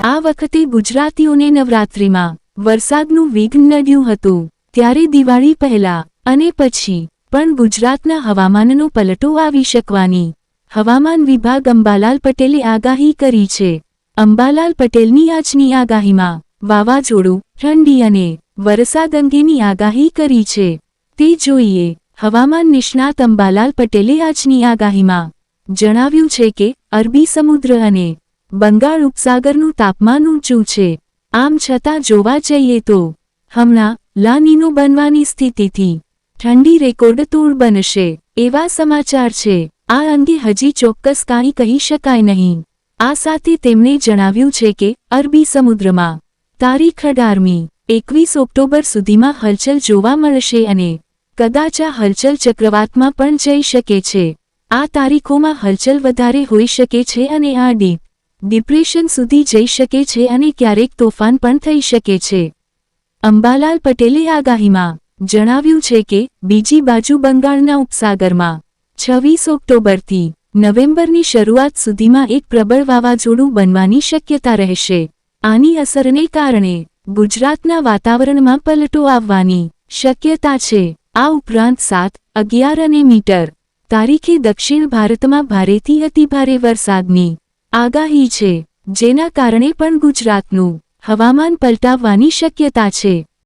આ વખતે ગુજરાતીઓને નવરાત્રિમાં વરસાદનું વિઘ્ન નડ્યું હતું. ત્યારે દિવાળી પહેલા અને પછી પણ ગુજરાતના હવામાનનો પલટો આવી શકવાની હવામાન વિભાગ અંબાલાલ પટેલે આગાહી કરી છે. અંબાલાલ પટેલની આજની આગાહીમાં વાવાઝોડું, ઠંડી અને વરસાદ અંગેની આગાહી કરી છે. તે જોઈએ, હવામાન નિષ્ણાત અંબાલાલ પટેલે આજની આગાહીમાં જણાવ્યું છે કે અરબી સમુદ્ર અને બંગાળ ઉપસાગરનું તાપમાન ઊંચું છે. આમ છતાં જોવા જઈએ તો, હમણાં, લાનીનો બનવાની સ્થિતિથી, ઠંડી રેકોર્ડ તોડ બનશે, એવા સમાચાર છે. આ અંગે હજી ચોક્કસ કાંઈ કહી શકાય નહીં. આ સાથે તેમણે જણાવ્યું છે કે, અરબી સમુદ્રમાં, તારીખ અઢારમી, એકવીસ ઓક્ટોબર સુધીમાં હલચલ જોવા મળશે અને, કદાચ આ હલચલ ચક્રવાતમાં પણ જઈ શકે છે. આ તારીખોમાં હલચલ વધારે હોઈ શકે છે અને આ ડીપ ડિપ્રેશન સુધી જઈ શકે છે અને ક્યારેક તોફાન પણ થઈ શકે છે. અંબાલાલ પટેલે આગાહીમાં જણાવ્યું છે કે, બીજી બાજુ બંગાળના ઉપસાગરમાં, છવ્વીસ ઓક્ટોબરથી નવેમ્બરની શરૂઆત સુધીમાં એક પ્રબળ વાવાઝોડું બનવાની શક્યતા રહેશે. આની અસરને કારણે ગુજરાતના વાતાવરણમાં પલટો આવવાની શક્યતા છે. આ ઉપરાંત સાત, અગિયાર અને મીટર તારીખે દક્ષિણ ભારતમાં ભારેથી અતિભારે વરસાદની આગાહી છે જેના કારણે પણ ગુજરાતનું હવામાન પલટાવવાની શક્યતા છે.